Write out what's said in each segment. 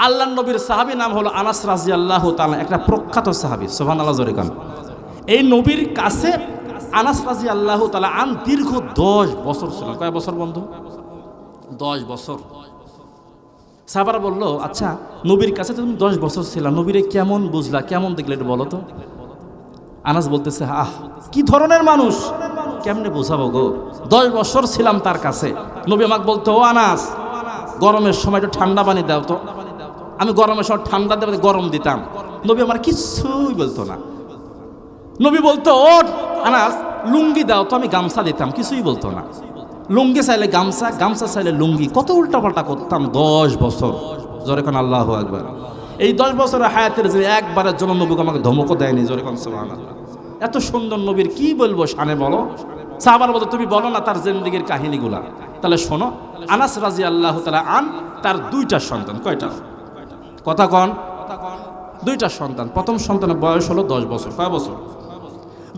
আল্লাহ নবীর সাহাবী নাম হলো আনাস রাজি আল্লাহ তালা একটা প্রখ্যাত সাহাবী সোহান আল্লাহ জরিকান এই নবীর কাছে আনাস রাজি আল্লাহ তালা আন দীর্ঘ দশ বছর ছিল। কয় বছর বন্ধু? দশ বছর। সাহাবারা বলল আচ্ছা নবীর কাছে তুমি দশ বছর ছিলা, নবীরে কেমন বুঝলা? কেমন দেখলে একটু বলো তো? আনাস বলতেছে, আহ, কি ধরনের মানুষ? কেমনে বোঝাবো গো? দশ বছর ছিলাম তার কাছে। নবী আমাকে বলতো, ও আনাস, গরমের সময় একটু ঠান্ডা পানি দাও তো। আমি গরমের সময় ঠান্ডা দেবে, গরম দিতাম। নবী আমার কিছুই বলতো না। নবী বলতো ও আনাস, লুঙ্গি দাও তো আমি গামছা দিতাম। কিছুই বলতো না। লুঙ্গি চাইলে গামছা গামছা চাইলে লুঙ্গি। কত উল্টাপাল্টা করতাম দশ বছর। জোরে কোন আল্লাহ একবার এই দশ বছরের হায়াতের যে একবারের জন্য নবীকে আমাকে ধমকও দেয়নি, জোরে কোন সুবহানাল্লাহ। এত সুন্দর নবীর কি বলব শানে বলো? সাহাবার বলতো, তুমি বলো না তার জিন্দিগির কাহিনীগুলা? তাহলে শোনো, আনাস রাজি আল্লাহ তালা আন, তার দুইটা সন্তান। কয়টা? কথা কন। দুইটা সন্তান। প্রথম সন্তানের বয়স হলো দশ বছর, কয় বছর?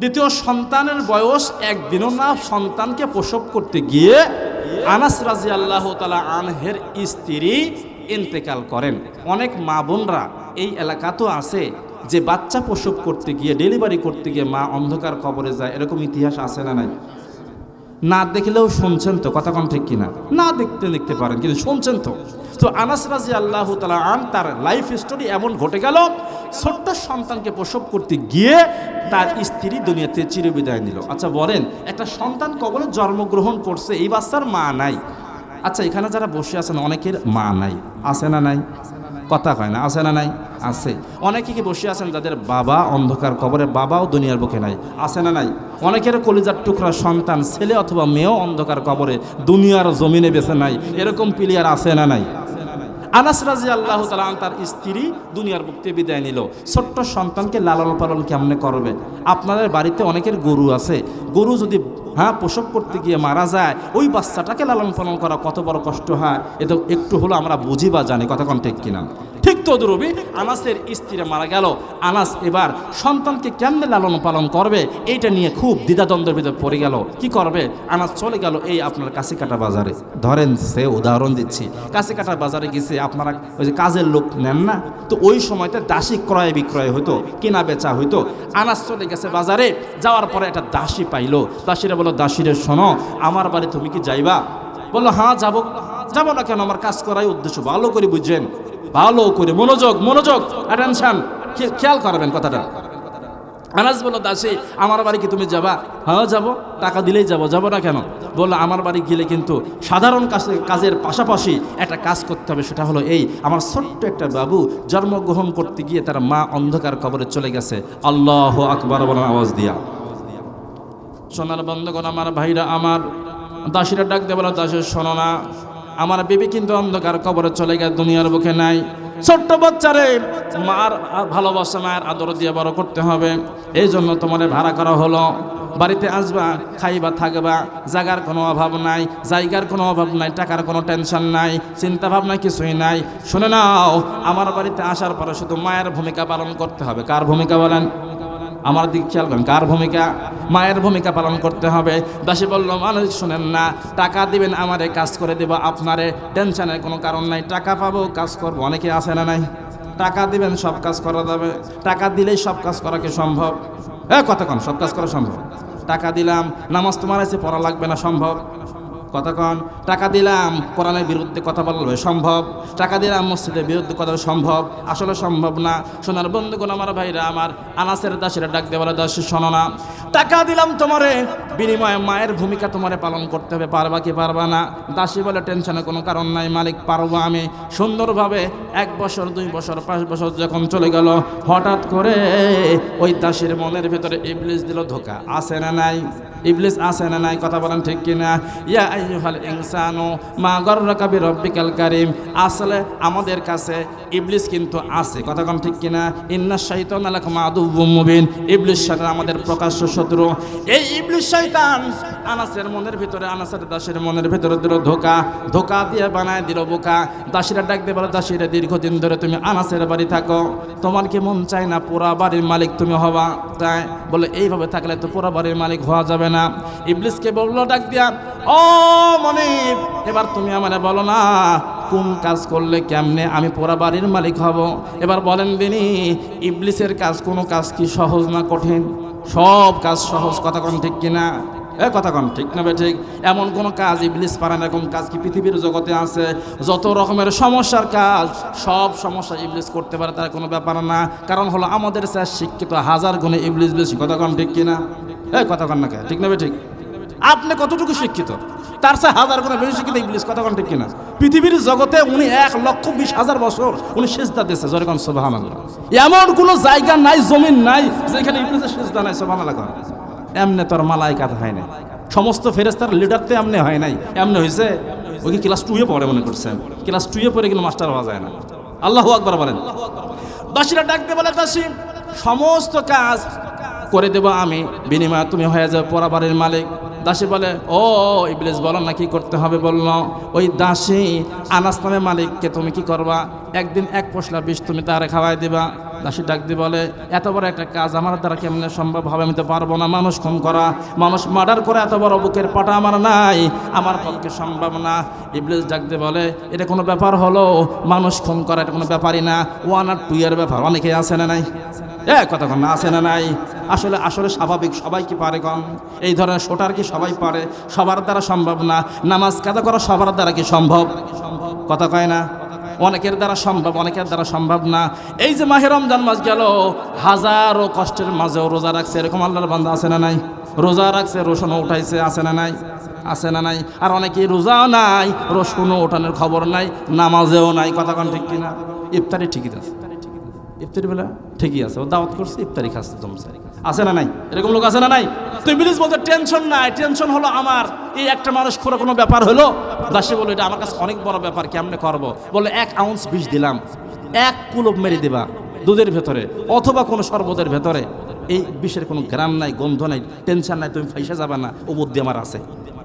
দ্বিতীয় সন্তানের বয়স একদিনও না, সন্তানকে প্রসব করতে গিয়ে আনাস রাজি আল্লাহ তালা আনহের স্ত্রী ইন্তেকাল করেন। অনেক মা বোনরা এই এলাকা তো আছে যে বাচ্চা প্রসব করতে গিয়ে, ডেলিভারি করতে গিয়ে মা অন্ধকার কবরে যায়। এরকম ইতিহাস আছে না নাই? না দেখলেও শুনছেন তো, কথা কোন ঠিক কিনা? না দেখতে দেখতে পারেন, কিন্তু শুনছেন তো। তো আনাস রাজি আল্লাহ তালা আন তার লাইফ স্টোরি এমন ঘটে গেল, ছোট্ট সন্তানকে প্রসব করতে গিয়ে তার স্ত্রী দুনিয়াতে চিরবিদায় নিল। আচ্ছা বলেন, একটা সন্তান কবলে জন্মগ্রহণ করছে? এই বাচ্চার মা নাই। আচ্ছা এখানে যারা বসে আছেন, অনেকের মা নাই। আছে না নাই? কথা কয় না, আছে না নাই? আছে। অনেকে কি বসে আছেন যাদের বাবা অন্ধকার কবরে, বাবাও দুনিয়ার বুকে নাই, আছে না নাই? অনেকের কলিজার টুকরা সন্তান, ছেলে অথবা মেয়েও অন্ধকার কবরে, দুনিয়ার জমিনে বেছে নাই, এরকম প্লেয়ার আছে না নাই? আনাস রাজি আল্লাহ তালান তার স্ত্রী দুনিয়ার মুক্তি বিদায় নিল। ছোট্ট সন্তানকে লালন পালন কেমনে করবে? আপনাদের বাড়িতে অনেকের গরু আছে। গরু যদি হ্যাঁ প্রসব করতে গিয়ে মারা যায়, ওই বাচ্চাটাকে লালন পালন করা কত বড় কষ্ট হয়? এটা একটু হলো আমরা বুঝি বা জানি কতক্ষণ ঠিক কিনা? ঠিক তো দুরবি আনাসের স্ত্রী মারা গেল। আনাস এবার সন্তানকে কেমনে লালন পালন করবে, এইটা নিয়ে খুব দ্বিধাদ্বন্দ্বের ভিতরে পড়ে গেল। কি করবে? আনাস চলে গেল এই আপনার কাছে কাটা বাজারে। ধরেন সে উদাহরণ দিচ্ছি। কাছে কাটা বাজারে গেছে, আপনারা ওই যে কাজের লোক নেন না? তো ওই সময়তে দাসী ক্রয় বিক্রয় হতো কেনা বেচা হইতো। আনাস চলে গেছে বাজারে, যাওয়ার পরে একটা দাসী পাইলো। দাসীরা বলো দাসীরে শোনো, আমার বাড়ি তুমি কি যাইবা? বলল হ্যাঁ যাব। যাব না কেন? আমার কাজ করাই উদ্দেশ্য। ভালো করে বুঝছেন ভালো করে মনোযোগ মনোযোগ অ্যাটেনশন খেয়াল করবেন কথাটা। আনাজ বলল, দাসী, আমার বাড়ি কি তুমি যাবা? হ্যাঁ যাব। টাকা দিলেই যাব। যাব না কেন? বলল, আমার বাড়ি গেলে কিন্তু সাধারণ কাজে কাজের পাশাপাশি একটা কাজ করতে হবে। সেটা হলো এই, আমার ছোট্ট একটা বাবু জন্মগ্রহণ করতে গিয়ে তার মা অন্ধকার কবরে চলে গেছে। আল্লাহ আকবর বলার আওয়াজ দিয়া। সোনার বন্ধগণ আমার ভাইরা আমার। দাসীরা ডাক দেবো দাসের শোনো না। আমার বেবি কিন্তু অন্ধকার, কবরে চলে গেছে দুনিয়ার বুকে নাই। ছোট্ট বাচ্চারে মার ভালোবাসা, মায়ের আদর দিয়ে বড় করতে হবে। এই জন্য তোমার ভাড়া করা হলো। বাড়িতে আসবা, খাইবা, থাকবা জায়গার কোনো অভাব নাই, জায়গার কোনো অভাব নাই, টাকার কোনো টেনশন নাই চিন্তা ভাবনা কিছুই নাই। শুনে নাও, আমার বাড়িতে আসার পরে শুধু মায়ের ভূমিকা পালন করতে হবে। কার ভূমিকা বলেন? আমার দিক খেয়াল করেন, কার ভূমিকা? মায়ের ভূমিকা পালন করতে হবে। দাসী বলল মানুষ শোনেন না, টাকা দিবেন, আমারে কাজ করে দেব, আপনারে টেনশনের কোনো কারণ নাই। টাকা পাবো, কাজ করব, অনেকে আসে না নাই? টাকা দিবেন, সব কাজ করা যাবে। টাকা দিলেই সব কাজ করা কি সম্ভব? হ্যাঁ কতক্ষণ? সব কাজ করা সম্ভব? টাকা দিলাম, নামাজ তোমার আছে পড়া লাগবে না, সম্ভব? কতক্ষণ টাকা দিলাম, কোরআনের বিরুদ্ধে কথা বলবে সম্ভব, টাকা দিলাম, মসজিদের বিরুদ্ধে কথা সম্ভব, আসলে সম্ভব না। সোনার বন্ধুগণ, আমার ভাইরা, আমার আনাসের দাসের ডাক বলে, দাস, শোনো না। টাকা দিলাম তোমারে, বিনিময়ে মায়ের ভূমিকা তোমারে পালন করতে হবে, পারবা কি পারবা না? দাসী বলে টেনশনে কোনো কারণ নাই, মালিক, পারব আমি। সুন্দরভাবে এক বছর, দুই বছর, পাঁচ বছর যখন চলে গেল, হঠাৎ করে ওই দাসীর মনের ভিতরে ইবলিস দিল ধোকা। আসে না নাই? ইবলিস আসে না নাই, কথা বলেন ঠিক কিনা? ইয়া আইয়ুহাল ইনসানু, মা গররাকা বিরব্বিকাল কারীম। আসলে আমাদের কাছে ইবলিস কিন্তু আছে, কথা কোন ঠিক কিনা? ইন্না শাইতান লাকুম আদুউম মুবিন। ইবলিস শয়তান আমাদের প্রকাশ্য শত্রু। এই ইবলিস শয়তান আনাসের মনের ভিতরে, আনাসের দাসের মনের ভিতরে দিল ধোকা। ধোকা দিয়ে বানায় দিল বোকা। দাসীরা ডাক দিয়ে বলে, দাসীরা, দীর্ঘদিন ধরে তুমি আনাসের বাড়ি থাকো। তোমার কি মন চায় না পুরা বাড়ির মালিক তুমি হবা? তাই বলে, এইভাবে থাকলে তো পুরা বাড়ির মালিক হওয়া যাবে না। ইবলিসকে বলল, ডাক দিয়া, ও মনিব, এবার তুমি আমারে বলো না, কোন কাজ করলে কেমনে আমি পুরা বাড়ির মালিক হব? এবার বলেন দিনি ইবলিসের কাজ কোনো কাজ কি সহজ না কঠিন? সব কাজ সহজ, কথা কোন ঠিক কিনা এ, কথা কন ঠিক না ঠিক। এমন কোন কাজ ইবলিস পারে না, এরকম কাজ কি পৃথিবীর জগতে আছে? যত রকমের সমস্যার কাজ, সব সমস্যা ইবলিস করতে পারে, তার কোনো ব্যাপার না। কারণ হলো আমাদের স্যার শিক্ষিত হাজার গুণে ইবলিস বেশি, কথা কন ঠিক কিনা এই কথা কন না কে ঠিক না বে ঠিক। আপনি কতটুকু শিক্ষিত? তার সে হাজার গুণে বেশি শিক্ষিত ইবলিস, কথা কন ঠিক কিনা? পৃথিবীর জগতে উনি এক লক্ষ বিশ হাজার বছর উনি সেজদা দিয়েছে জরিকন সোবাহান এমন কোনো জায়গা নাই, জমিন নাই, যেখানে ইবলিসের সেজদা নাই সোবাহান আল্লাহ এমনে তোর মালাইকাত হয় নাই। সমস্ত ফেরেস্তার লিডার তো এমনি হয় নাই। এমনি হয়েছে ওই ক্লাস টুয়ে পড়ে মনে করছেন। ক্লাস টুয়ে পড়ে কিন্তু মাস্টার হওয়া যায় না। আল্লাহ আকবার বলেন। দাসীরা ডাকতে বলে দাসী সমস্ত কাজ করে দেব আমি। বিনিময়ে তুমি হয়ে যাবে পরাবারের মালিক। দাসী বলে, ও, ইবলিস, বলো না কি করতে হবে বলল। ওই দাসী আনাস নামে মালিককে তুমি কি করবা? একদিন এক পশলা বিষ তুমি তারে খাওয়াই দিবা। দাসী ডাক দিয়ে বলে, এত বড় একটা কাজ আমার দ্বারা কেমনে সম্ভব হবে? আমি তো পারব না মানুষ খুন করা। মানুষ মার্ডার করে এত বড় বুকের পাটা আমার নাই। আমার পক্ষে সম্ভব না। ইবলিস ডাক দিয়ে বলে, এটা কোনো ব্যাপার হলো? মানুষ খুন করা এটা কোনো ব্যাপারই না। ওয়ান আর টু এর ব্যাপার। অনেকে আছে না নাই? এ, কতক্ষণ আছে না নাই? আসলে আসলে স্বাভাবিক সবাই কি পারে কম। এই ধরনের শোটার কি সবাই পারে? সবার দ্বারা সম্ভব না। নামাজ কাদা করা সবার দ্বারা কি সম্ভব? কথা কয় না। অনেকের দ্বারা সম্ভব, অনেকের দ্বারা সম্ভব না। এই যে মাহে রমজান মাস গেল, হাজারো কষ্টের মাঝেও রোজা রাখছে। এরকম আল্লাহর বান্দা আছে না নাই? রোজা রাখছে রোশনও উঠাইছে, আছে না নাই? আছে না নাই? আর অনেকেই রোজাও নাই, রসুনও ওঠানোর খবর নাই, নামাজেও নাই। কথা কন ঠিক কিনা? ইফতারি ঠিকই আছে। ইফতারি বেলা ঠিকই আছে, ও দাওয়াত করছে, ইফতারি খাচ্ছে, জমছে। আছে না নাই? এরকম লোক আছে না নাই? তুই বিলিস বলতে টেনশন নাই, টেনশন হলো আমার। এই একটা মানুষ করে কোনো ব্যাপার হলো? দাসী বলে এটা আমার কাছে অনেক বড় ব্যাপার, কেমনে করব? বলে এক আউন্স বিষ দিলাম, এক কুলব মেরে দিবা, দুধের ভেতরে, অথবা কোনো শরবতের ভেতরে। এই বিষের কোনো গ্রাম নাই, গন্ধ নাই, টেনশন নাই, তুমি ফাইসা যাবে না, ও বুদ্ধি আমার আছে।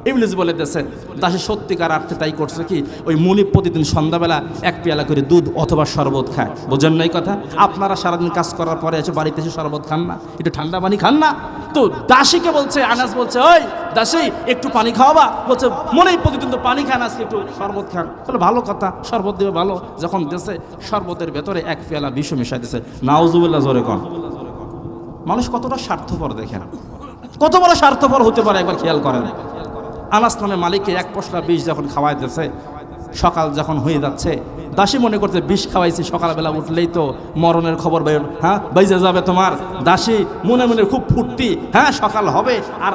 ইবলিস বলে দেশে দাসী সত্যিকার অর্থে তাই করছে কি? ওই মুনি প্রতিদিন সন্ধ্যাবেলা এক পেয়ালা করে দুধ অথবা শরবত খায়। বোঝেন নাই কথা? আপনারা সারাদিন কাজ করার পরে এসে বাড়িতে এসে শরবত খান না? একটু ঠান্ডা পানি খান না? তো দাসীকে বলছে, আনাস বলছে, ওই দাসী, একটু পানি খাওয়াবা। বলছে মনেই প্রতিদিন তো পানি খান আজকে একটু শরবত খান। তাহলে ভালো কথা, শরবত দেবে, ভালো। যখন দেশে শরবতের ভেতরে এক পেয়ালা বিষ মিশাই দিছে। নাউজুবিল্লাহ, জোরে কন। মানুষ কতটা স্বার্থপর দেখেন? কত বড় স্বার্থপর হতে পারে, একবার খেয়াল করেন। আনাস নামে মালিককে এক পশলা বিষ যখন খাওয়াই দিয়েছে সকাল যখন হয়ে যাচ্ছে, দাসী মনে করছে, বিষ খাওয়াইছি, সকালবেলা উঠলেই তো মরণের খবর বের হ্যাঁ বাইজে যাবে তোমার। দাসী মনে মনে খুব ফুর্তি হ্যাঁ সকাল হবে। আর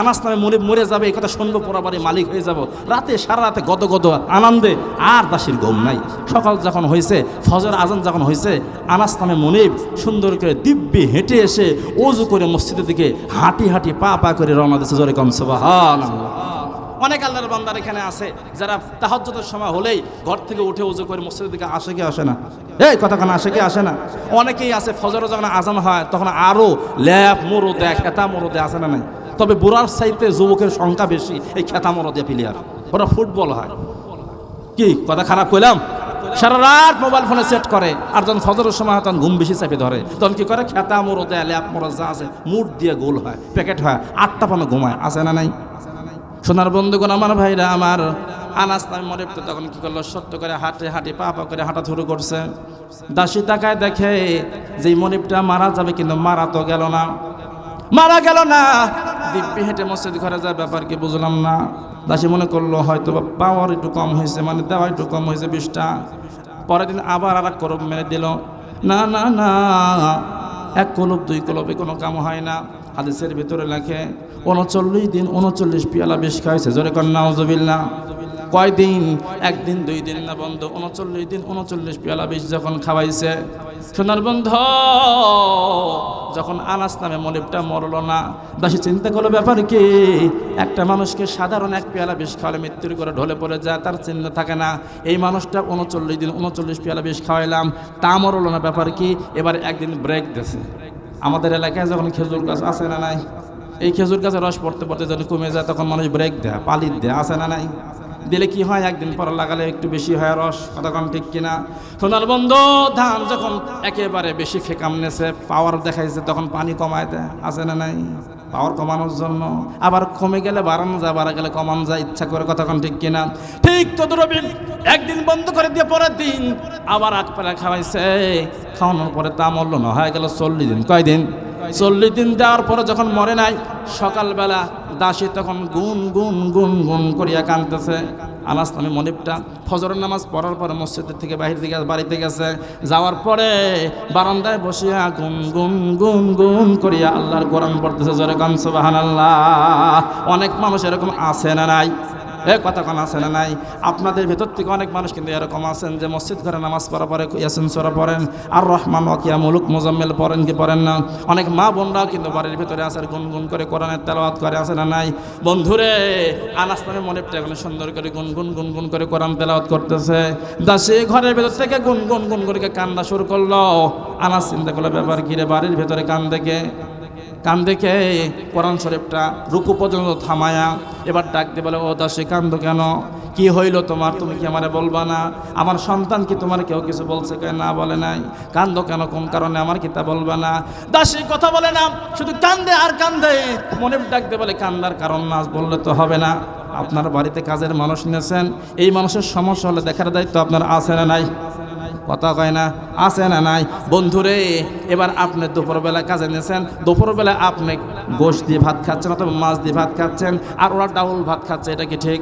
আনাস নামে মরে মরে যাবে, এই কথা শুনব পোড়াবাড়ি মালিক হয়ে যাব। রাতে, সারা রাতে গদ গদ আনন্দে আর দাসীর ঘুম নাই। সকাল যখন হয়েছে ফজর আজান যখন হয়েছে আনাস নামে মনিব সুন্দর করে দিব্যি হেঁটে এসে অজু করে মসজিদের দিকে হাঁটি হাঁটি পা পা করে রওনা দিচ্ছে জোরে কম সবাহান অনেক আল্লাহর বান্দার এখানে আছে, যারা তাহাজ্জুদের সময় হলেই ঘর থেকে উঠে উজু করে মসজিদের দিকে আসে কি আসে না? এই কথা কেন আসে কি আসে না? অনেকেই আছে ফজর যখন আজান হয়, তখন আরও ল্যাপ মোরো দেয় খেতা মোরো দেয় আসে না নাই? তবে বুড়ার সাইতে যুবকের সংখ্যা বেশি, এই খেতা মোরো দিয়ে প্লেয়ার ওরা ফুটবল হয়। কি, কথা খারাপ কইলাম? সারা রাত মোবাইল ফোনে সেট করে, আর যখন ফজরের সময় তখন ঘুম বেশি চাপে ধরে। তখন কি করে? খেতা মোড়ো দেয় ল্যাপ মোড়ো যা আছে, মুড দিয়ে গোল হয় প্যাকেট হয়, আটটা পানো ঘুমায়, আছে না নাই? সোনার বন্ধুগণ, আমার ভাইরা, আমার আনাস নামে পড়তে তখন কি করল? সত্য করে হাঁটে হাঁটে, পা পা করে হাঁটা শুরু করছে। দাসী তাকায় দেখে যে মনিপটা মারা যাবে, কিন্তু মারা তো গেল না। মারা গেল না। দিব্যি হেঁটে মসজিদ ঘরে যায়, ব্যাপার কি বুঝলাম না। দাসী মনে করল হয়তো পাওয়ার একটু কম হয়েছে মানে দেওয়া একটু কম হয়েছে বিষটা। পরের দিন আবার আর এক মেরে দিল। না না না, এক কলব, দুই কলবে কোনো কাম হয় না। হাদিসের ভিতরে লেখে, উনচল্লিশ দিন উনচল্লিশ পিয়ালা বিষ খাইছে। জোরে কন্যা ওজবিল্লা কয়দিন? একদিন, দুই দিন না বন্ধ, উনচল্লিশ দিন উনচল্লিশ পিয়ালা বিষ যখন খাওয়াইছে, সোনার বন্ধ, যখন আনাস নামে মনিবটা মরল না দাসী চিন্তা করল ব্যাপার কি? একটা মানুষকে সাধারণ এক পেয়ালা বিষ খাওয়ালে মৃত্যুর করে ঢলে পড়ে যায়, তার চিহ্ন থাকে না। এই মানুষটা উনচল্লিশ দিন উনচল্লিশ পেয়ালা বিষ খাওয়াইলাম, তা মরল না ব্যাপার কি? এবার একদিন ব্রেক দিয়েছে আমাদের এলাকায় যখন খেজুর গাছ আছে না নাই, এই খেজুর গাছে রস পড়তে পড়তে যখন কমে যায়, তখন মানুষ ব্রেক দেয়, পালিত দেয়, আছে না নাই? দিলে কি হয়? একদিন পর লাগালে একটু বেশি হয় রস কতক্ষণ ঠিক কিনা? সোনার বন্ধ, ধান যখন একেবারে বেশি ফেকাম নেছে পাওয়ার দেখাইছে, তখন পানি কমায় দেয়, আছে না নাই? পাওয়ার কমানোর জন্য। আবার কমে গেলে বাড়ানো যায়, বাড়া গেলে কমানো যায়, ইচ্ছা করে কোন ঠিক কিনা? ঠিক তো দুরবিন একদিন বন্ধ করে দিয়ে পরের দিন আবার আগ পেলা খাওয়াইছে। খাওয়ানোর পরে তা মরল না, হয়ে গেল চল্লিশ দিন। কয়দিন চল্লিশ দিন দেওয়ার পরে যখন মরে নাই, সকালবেলা দাসী তখন গুন গুন গুন গুন করিয়া কানতেছে আনাস নামে মনিপটা ফজরের নামাজ পড়ার পরে মসজিদের থেকে বাহির থেকে বাড়িতে গেছে। যাওয়ার পরে বারান্দায় বসিয়া গুম গুম গুম গুম করিয়া আল্লাহর কোরআন পড়তেছে। জোরে কান সুবাহান আল্লাহ অনেক মানুষ এরকম আছে না নাই? এ কথা কোন, আছে না নাই? আপনাদের ভেতর থেকে অনেক মানুষ কিন্তু এরকম আছেন যে মসজিদ ঘরে নামাজ পড়া পরে ইয়াসিন সোরা পড়েন, আর রহমান ওয়াকিয়া মুলুক মোজাম্মেল পড়েন কি পড়েন না? অনেক মা বোনরাও কিন্তু বাড়ির ভিতরে আসেন গুনগুন করে কোরআনের তেলাওয়াত করে আসে না নাই? বন্ধুরে, আনাস নামে মনেরটা এখন সুন্দর করে গুনগুন গুনগুন করে কোরআন তেলাওয়াত করতেছে। দাসে ঘরের ভেতর থেকে গুনগুন গুন করে কান্দা শুরু করল। আনাস চিন্তা করল, ব্যাপার ঘিরে বাড়ির ভেতরে কান দেখে কান দেখে কোরআন শরীফটা রুকু পর্যন্ত থামায়া, এবার ডাকতে বলে, ও দাসে, কান্দ কেন? কি হইল তোমার? তুমি কি আমারে বলবা না? আমার সন্তান কি তোমার কেউ কিছু বলছে কেন না বলে নাই? কান্দ কেন? কোন কারণে আমার কি তা বলবা না? দাসী কথা বলে না, শুধু কান্দে আর কান্দে। মনে ডাকতে বলে, কান্দার কারণ না বললে তো হবে না। আপনার বাড়িতে কাজের মানুষ নিয়েছেন। এই মানুষের সমস্যা হলে দেখার দায়িত্ব আপনার আছে না নাই? কথা কয় না? আছে না নাই? বন্ধুরে, এবার আপনি দুপুরবেলা কাজে নিয়েছেন, দুপুরবেলা আপনি গোশ দিয়ে ভাত খাচ্ছেন অথবা মাছ দিয়ে ভাত খাচ্ছেন, আর ওরা ডাউল ভাত খাচ্ছে, এটা কি ঠিক?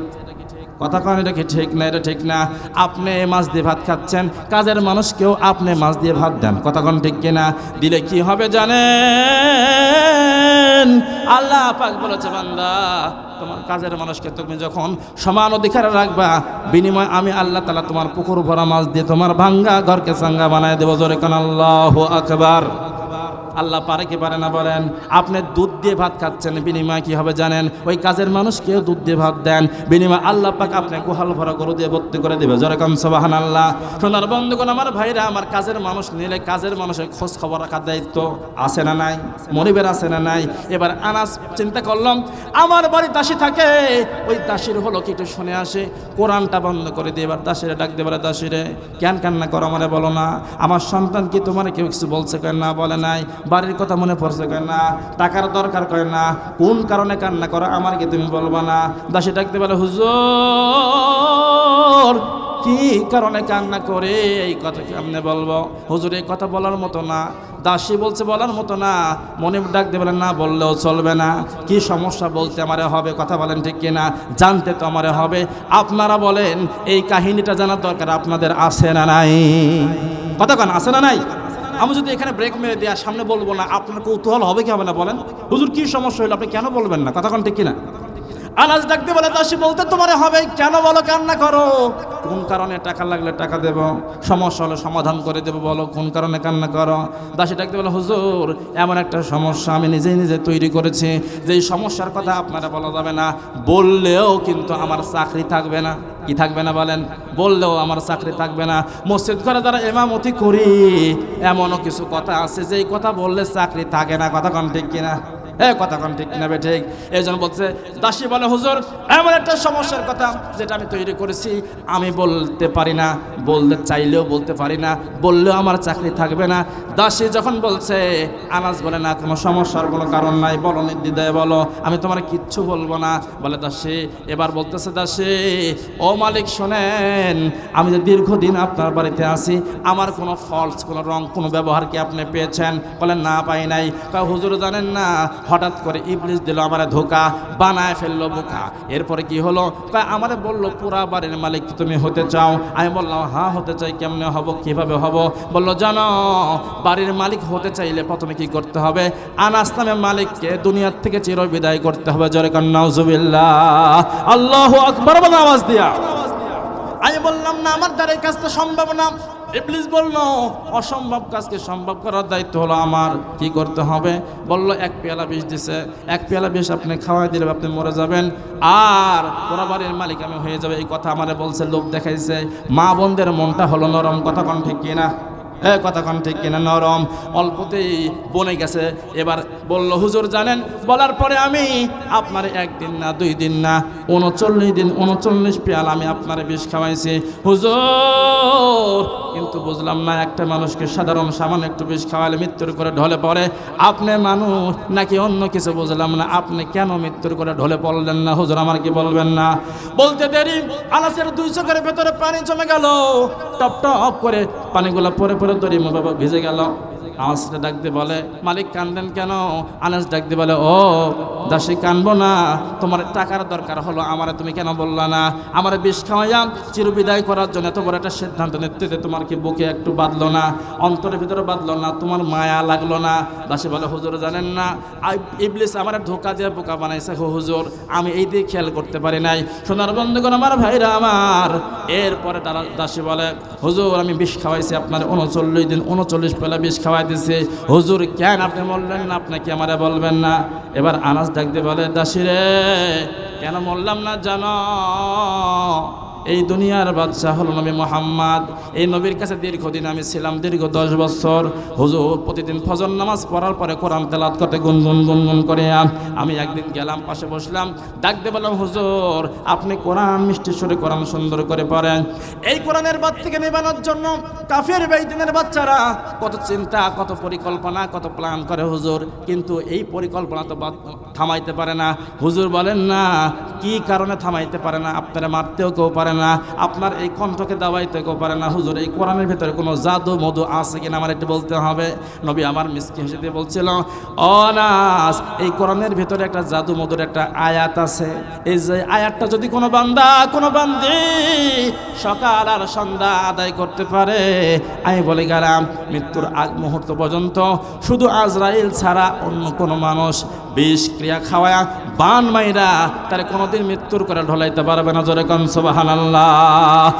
কথা কন এটা কি ঠিক না, এটা ঠিক না? আপনি মাছ দিয়ে ভাত খাচ্ছেন, কাজের মানুষকেও আপনি মাছ দিয়ে ভাত দেন। কথা কন ঠিক কিনা? দিলে কি হবে জানেন? আল্লাহ পাক বলেছে, বান্দা, তোমার কাজের মানুষকে তুমি যখন সমান অধিকার রাখবা, বিনিময় আমি আল্লাহ তালা তোমার পুকুর ভরা মাছ দিয়ে তোমার ভাঙ্গা ঘরকে সাঙ্গা বানায় দেবো। জোরে কান, আল্লাহ আকবার। আল্লাহ পারে কি পারে না বলেন। আপনি দুধ দিয়ে ভাত খাচ্ছেন, বিনিময় কি হবে জানেন? ওই কাজের মানুষকেও দুধ দিয়ে ভাত দেন। বিনিময় আল্লাহ পাক আপনি গোহাল ভরা গরু দিয়ে ভর্তি করে দেবে। যেরকম সবাহান আল্লাহ সোনার বন্ধুগণ, আমার ভাইরা, আমার কাজের মানুষ নিলে কাজের মানুষের খোঁজ খবর রাখার দায়িত্ব আছে না নাই? মনিবের আছে না নাই? এবার আনাস চিন্তা করলাম, আমার বাড়ি দাসী থাকে, ওই দাসীর হলো কি একটু শুনে আসে। কোরআনটা বন্ধ করে দিয়ে এবার দাসিরে ডাক দিয়ে বলে, দাসীরে কেন কান্না করো আমারে বলো না। আমার সন্তান কি তোমার কেউ কিছু বলছে কেন না বলে নাই? বাড়ির কথা মনে পড়ছে কেন না, টাকার দরকার করে না, কোন কারণে কান্না করো কি তুমি বলবা না। দাসী ডাকতে বলে, হুজুর, কি কারণে কান্না করে? এই কথা কি বলব? হুজুর, এই কথা বলার মতো না। দাসী বলছে, বলার মতো না। মনে ডাক দিয়ে বলেন না, বললেও চলবে না। কি সমস্যা বলতে আমারে হবে? কথা বলেন ঠিক কিনা? জানতে তো আমারে হবে। আপনারা বলেন, এই কাহিনীটা জানার দরকার আপনাদের আছে না নাই? কথা কেন, আছে না নাই? আমি যদি এখানে ব্রেক মেরে দেওয়া সামনে বলব না, আপনার কৌতূহল হবে কি হবে না বলেন? হুজুর, কি সমস্যা হলো? আপনি কেন বলবেন না? কথা ঠিক কিনা? আনাজ ডাকতে বলে দাসী বলতে, তোমার হবে, কেন বলো, কান্না করো? কোন কারণে টাকা লাগলে টাকা দেব? সমস্যা হলে সমাধান করে দেবো বলো, কোন কারণে কান্না করো? দাসী ডাকতে বলে, হুজুর, এমন একটা সমস্যা আমি নিজেই নিজে তৈরি করেছি যে এই সমস্যার কথা আপনারা বলা যাবে না। বললেও কিন্তু আমার চাকরি থাকবে না। কি থাকবে না বলেন? বললেও আমার চাকরি থাকবে না। মসজিদ ঘরে যারা এমামতি করি, এমনও কিছু কথা আছে যে এই কথা বললে চাকরি থাকে না। কথা কম ঠিক কিনা? এ কথা ঠিক বে ঠিক? এই জন্য বলছে, দাসী বলে, হুজুর, এমন একটা সমস্যার কথা যেটা আমি তৈরি করেছি, আমি বলতে পারি না, বলতে চাইলেও বলতে পারি না, বললেও আমার চাকরি থাকবে না। দাসী যখন বলছে, আনাজ বলে না, কোনো সমস্যার কোনো কারণ নাই, বলো নির্দিদায় বলো, আমি তোমার কিচ্ছু বলব না। বলে দাসী, এবার বলতেছে দাসী, ও মালিক, শোনেন, আমি যে দীর্ঘদিন আপনার বাড়িতে আছি, আমার কোনো ফলস কোনো রং, কোনো ব্যবহার কি আপনি পেয়েছেন? বলে, না, পাই নাই। হুজুর, জানেন না হঠাৎ করে ইবলিস দিল আমার ধোকা, বানায় ফেলল বোকা। এরপরে কি হলো? কয় আমারে বলল, পুরা বাড়ির মালিক তুমি হতে চাও? আমি বললাম হ্যাঁ হতে চাই, কেমনে হব, কীভাবে হব? বলল, জানো, বাড়ির মালিক হতে চাইলে প্রথমে কি করতে হবে? আনাস নামে মালিককে দুনিয়ার থেকে চির বিদায় করতে হবে। জরে কান্নাউজুবিল্লাহ আল্লাহ আকবর, বলে, আওয়াজ দিয়া। আমি বললাম, না, আমার দ্বারা এই কাজটা সম্ভব না। ইবলিস বলল, অসম্ভব কাজকে সম্ভব করার দায়িত্ব হলো আমার। কি করতে হবে? বলল, এক পেয়ালা বিষ দিছে। এক পেয়ালা বিষ আপনি খাওয়াই দিলে আপনি মরে যাবেন। আর তোরা বাড়ির মালিক, আমি হয়ে যাবে। এই কথা আমারে বলছে লোক দেখাইছে। মা বোনদের মনটা হলো নরম। কথা কোন ঠিক কিনা? কথা ঠিক কিনা? নরম। অল্পতেই বনে গেছে। এবার বলল, হুজুর জানেন, বলার পরে আমি আপনার একদিন না, দুই দিন না, উনচল্লিশ দিন, উনচল্লিশ পেয়াল আমি আপনার বিষ খাওয়াইছি। হুজুর, কিন্তু বুঝলাম না, একটা মানুষকে সাধারণ সামান্য একটু বিষ খাওয়ালে মৃত্যুর করে ঢলে পড়ে। আপনি মানুষ, নাকি অন্য কিছু বুঝলাম না, আপনি কেন মৃত্যুর করে ঢলে পড়লেন না? হুজুর, আমার কি বলবেন না? বলতে দেরি, আলাসের দুই চোখের ভেতরে পানি জমে গেল। টপ টপ করে পানিগুলো পরে পরে দড়ি বাবা ভিজে গেল। আনাসটা ডাক দিয়ে বলে, মালিক কান্দেন কেন? আনাস ডাক দিয়ে বলে, ও, দাসী কানবো না, তোমার টাকার দরকার হলো আমারে, তুমি কেন বললা না? আমার বিষ খাওয়াইয়া চিরবিদায় করার জন্য এত বড় একটা সিদ্ধান্ত নিতে তোমার কি বুকে একটু বাঁধলো না? অন্তরের ভিতরে বাঁধলো না, তোমার মায়া লাগল না? দাসী বলে, হুজুর জানেন না ইবলিস আমার ধোকা দিয়ে বোকা বানাইছে, হো হুজুর, আমি এই দিয়ে খেয়াল করতে পারি নাই। সোনার বন্ধুগণ আমার ভাইরা আমার। এরপরে তারা দাসী বলে, হুজুর, আমি বিষ খাওয়াইছি, আপনার উনচল্লিশ দিন, উনচল্লিশ পেলা বিষ খাওয়াই দিছে, হুজুর, কেন আপনি বললেন না? আপনি ক্যামেরা আমারে বলবেন না? এবার আনাজ ডাকতে বলে দাসিরে কেন মরলাম না জানো? এই দুনিয়ার বাদশাহ হলো নবী মোহাম্মদ। এই নবীর কাছে দীর্ঘদিন আমি ছিলাম, দীর্ঘ দশ বছর। হুজুর, প্রতিদিন ফজর নামাজ পড়ার পরে কোরআন তেলাত করতে গুনগুন গুনগুন করে আমি একদিন গেলাম, পাশে বসলাম, ডাক দিয়ে বললাম, হুজুর, আপনি কোরআন মিষ্টি সুরে কোরআন সুন্দর করে পড়েন। এই কোরআনের বাদ থেকে নেবানোর জন্য কাফের বেদিনের বাচ্চারা কত চিন্তা, কত পরিকল্পনা, কত প্ল্যান করে হুজুর। কিন্তু এই পরিকল্পনা তো থামাইতে পারে না। হুজুর বলেন, না, কি কারণে থামাইতে পারে না? আপনারা মারতেও কেউ পারে না, আপনার এই কণ্ঠকে দাবাইতে পারে না। হুজুর, এই কোরআনের ভিতরে কোনো জাদু মধু আছে কিনা আমার একটু বলতে হবে? নবী আমার মিসকি হেসে দিয়ে বলছিল, অনাস, এই কোরআনের ভিতরে একটা জাদু মধুর একটা আয়াত আছে। এই যে আয়াতটা যদি কোনো বান্দা, কোনো বান্দি সকাল আর সন্ধ্যা আদায় করতে পারে, আমি বলে গেলাম, মৃত্যুর আগ মুহূর্ত পর্যন্ত শুধু আজরাইল ছাড়া অন্য কোনো মানুষ বিষ ক্রিয়া খাওয়া বান মাইরা তার কোনোদিন মৃত্যুর করে ঢলাইতে পারবে না। জোরে সব সুবহানাল্লাহ।